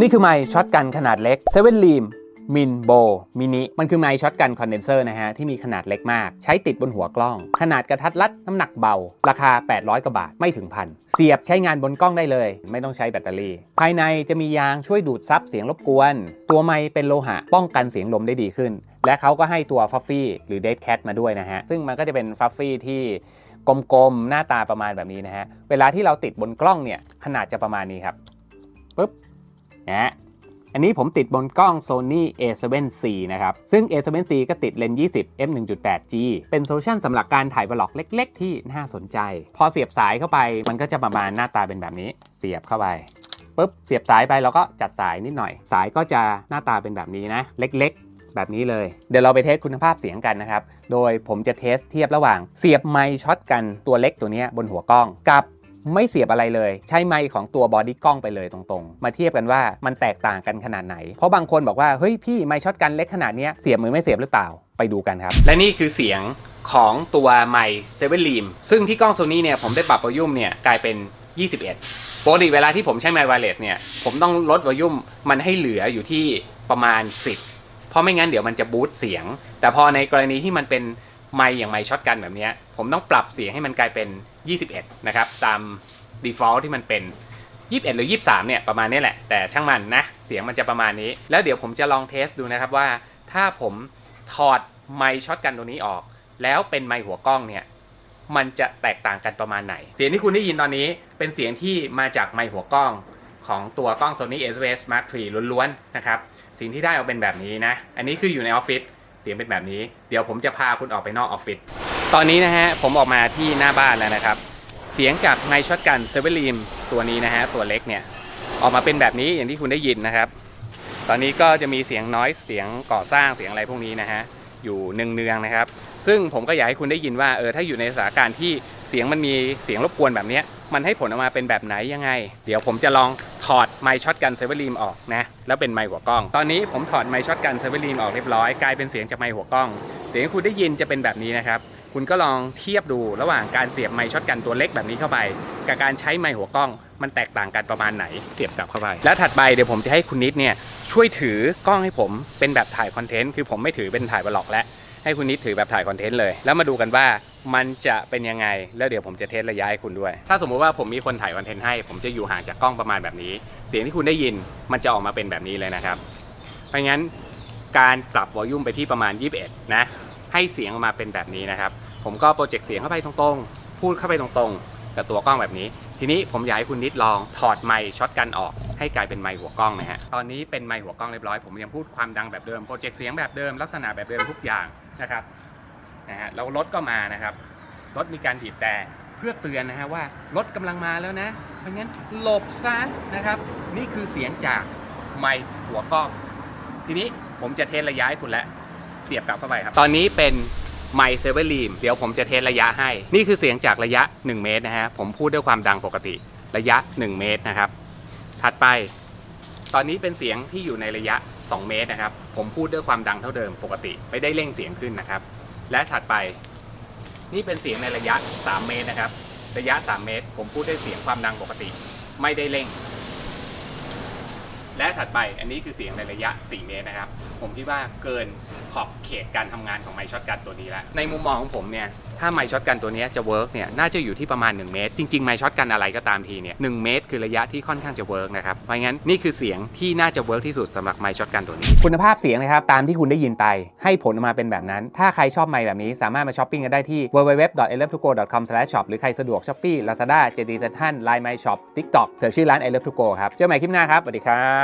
นี่คือไมค์ช็อตกันขนาดเล็ก7 Leam มินโบมินิมันคือไมค์ช็อตกันคอนเดนเซอร์นะฮะ ที่มีขนาดเล็กมาก ใช้ติดบนหัวกล้อง ขนาดกระทัดรัดน้ำหนักเบา ราคา 800 กว่าบาท ไม่ถึงพัน เสียบใช้งานบนกล้องได้เลย ไม่ต้องใช้แบตเตอรี่ ภายในจะมียางช่วยดูดซับเสียงรบกวน ตัวไมค์เป็นโลหะ ป้องกันเสียงลมได้ดีขึ้น และเขาก็ให้ตัวฟัฟฟี่หรือเดดแคทมาด้วยนะฮะ ซึ่งมันก็จะเป็นฟัฟฟี่ที่กลมๆ หน้าตาประมาณแบบนี้นะฮะ เวลาที่เราติดบนกล้องเนี่ย ขนาดจะประมาณนี้ครับปุ๊บนะฮะอันนี้ผมติดบนกล้อง Sony A7C นะครับ ซึ่ง A7C ก็ติดเลนส์ 20 f 1.8G เป็นโซลูชันสำหรับการถ่ายบล็อกเล็ก ๆ ที่น่าสนใจ พอเสียบสายเข้าไป มันก็จะประมาณหน้าตาเป็นแบบนี้ เสียบเข้าไปปุ๊บ เสียบสายไปเราก็จัดสายนิดหน่อย สายก็จะหน้าตาเป็นแบบนี้นะ เล็ก ๆ แบบนี้เลย เดี๋ยวเราไปเทสคุณภาพเสียงกันนะครับ โดยผมจะเทสเทียบระหว่างเสียบไมค์ช็อตกันตัวเล็กตัวนี้บนหัวกล้องกับไม่เสียบอะไรเลย ใช้ไมค์ของตัวบอดี้กล้องไปเลยตรงๆ มาเทียบกันว่ามันแตกต่างกันขนาดไหน เพราะบางคนบอกว่า เฮ้ยพี่ไมค์ช็อตกันเล็กขนาดนี้เสียบมือไม่เสียบหรือเปล่าไปดูกันครับ และนี่คือเสียงของตัวไมค์เซเว่นลีมซึ่งที่กล้องโซนี่เนี่ยผมได้ปรับวอลุ่มเนี่ยกลายเป็น 21ปกติเวลาที่ผมใช้ไมค์ไวเลสเนี่ยผมต้องลดวอลุ่มมันให้เหลืออยู่ที่ประมาณ 10 เพราะไม่งั้นเดี๋ยวมันจะบูตเสียง แต่พอในกรณีที่มันเป็นไมค์อย่างไมค์ช็อตกันแบบนี้ผมต้องปรับเสียงให้มันกลายเป็น 21 นะครับ ตาม default ที่มันเป็น 21 หรือ 23 เนี่ยประมาณนี้แหละ แต่ช่างมันนะ เสียงมันจะประมาณนี้ แล้วเดี๋ยวผมจะลองเทสดูนะครับว่า ถ้าผมถอดไมค์ช็อตกันตัวนี้ออก แล้วเป็นไมค์หัวกล้องเนี่ยมันจะแตกต่างกันประมาณไหน เสียงที่คุณได้ยินตอนนี้เป็นเสียงที่มาจากไมค์หัวกล้องของตัวกล้อง Sony a7S Mark III ล้วนๆนะครับ สิ่งที่ได้เอาเป็นแบบนี้นะ อันนี้คืออยู่ในออฟฟิศเสียงเป็นแบบนี้ เดี๋ยวผมจะพาคุณออกไปนอกออฟฟิศตอนนี้นะฮะผมออกมาที่หน้าบ้านแล้วนะครับ เสียงจากไมช็อตกันเซเวลีมตัวนี้นะฮะตัวเล็กเนี่ยออกมาเป็นแบบนี้อย่างที่คุณได้ยินนะครับ ตอนนี้ก็จะมีเสียงน้อยเสียงก่อสร้างเสียงอะไรพวกนี้นะฮะอยู่เนืองๆนะครับ ซึ่งผมก็อยากให้คุณได้ยินว่าเออถ้าอยู่ในสถานการณ์ที่เสียงมันมีเสียงรบกวนแบบนี้มันให้ผลออกมาเป็นแบบไหนยังไง เดี๋ยวผมจะลอง ถอดไมค์ช็อตกันเซเวลีมออกนะแล้วเป็นไมหัวกล้อง ตอนนี้ผมถอดไมค์ช็อตกันเซเวลีมออกเรียบร้อยกลายเป็นเสียงจากไมหัวกล้อง เสียงคุณได้ยินจะเป็นแบบนี้นะครับคุณก็ลองเทียบดูระหว่างการเสียบไมค์ช็อตกันตัวเล็กแบบนี้เข้าไป กับการใช้ไมหัวกล้อง มันแตกต่างกันประมาณไหนเสียบกลับเข้าไป แล้วถัดไปเดี๋ยวผมจะให้คุณนิดเนี่ยช่วยถือกล้องให้ผมเป็นแบบถ่ายคอนเทนต์คือผมไม่ถือเป็นถ่ายบล็อกแล้ว ให้คุณนิดถือแบบถ่ายคอนเทนต์เลย แล้วมาดูกันว่ามันจะเป็นยังไง แล้วเดี๋ยวผมจะเทสระยะให้คุณด้วย ถ้าสมมุติว่าผมมีคนถ่ายคอนเทนต์ให้ ผมจะอยู่ห่างจากกล้องประมาณแบบนี้ เสียงที่คุณได้ยินมันจะออกมาเป็นแบบนี้เลยนะครับ เพราะงั้นการปรับวอลลุ่มไปที่ประมาณ 21 นะ ให้เสียงออกมาเป็นแบบนี้นะครับ ผมก็โปรเจกต์เสียงเข้าไปตรงๆ พูดเข้าไปตรงๆ กับตัวกล้องแบบนี้ ทีนี้ผมอยากให้คุณนิดลองถอดไมค์ช็อตกันออก ให้กลายเป็นไมค์หัวกล้องนะฮะ ตอนนี้เป็นไมค์หัวกล้องเรียบร้อย ผมยังพูดความดังแบบเดิม โปรเจกต์เสียงแบบเดิม ลักษณะแบบเดิมทุกอย่าง นะครับนะฮะแล้วรถก็มานะครับรถมีการบีบแต่เพื่อเตือนนะฮะว่ารถกำลังมาแล้วนะ เพราะงั้นหลบซะนะครับ นี่คือเสียงจากไมค์หัวกล้องทีนี้ผมจะเทสระยะให้คุณแล้วเสียบกลับเข้าไปครับ ตอนนี้เป็นไมค์เซเวอร์ลีมเดี๋ยวผมจะเทสระยะให้ นี่คือเสียงจากระยะ 1 เมตรนะฮะผมพูดด้วยความดังปกติระยะ 1 เมตรนะครับ ถัดไป ตอนนี้เป็นเสียงที่อยู่ในระยะ 2 เมตรนะครับ ผมพูดด้วยความดังเท่าเดิมปกติ ไม่ได้เร่งเสียงขึ้นนะครับ และถัดไป นี่เป็นเสียงในระยะ 3 เมตรนะครับ ระยะ 3 เมตร ผมพูดด้วยเสียงความดังปกติ ไม่ได้เร่ง และถัดไปอันนี้คือเสียงในระยะ 4 เมตรนะครับ ผมคิดว่าเกินขอบเขตการทำงานของไมช็อตกันตัวนี้แล้ว ในมุมมองของผมเนี่ย ถ้าไมช็อตกันตัวนี้จะเวิร์กเนี่ย น่าจะอยู่ที่ประมาณ 1 เมตร จริงๆไมช็อตกันอะไรก็ตามทีเนี่ยหเมตร คือระยะที่ค่อนข้างจะเวิร์กนะครับ เพราะงั้นนี่คือเสียงที่น่าจะเวิร์กที่สุดสำหรับไมช็อตกันตัวนี้ คุณภาพเสียงนะครับตามที่คุณได้ยินไป ให้ผลออกมาเป็นแบบนั้น ถ้าใครชอบไมแบบนี้สามารถมาช้อปปิ้งกันได้ที่ www.elev2go.com/shop หรือใครสะดวก Shopee Lazada JD Central Line My Shop TikTok เสิร์ชชื่อร้าน elev2go ครับเจอกันใหม่คลิปหน้าครับสวัสดีครับ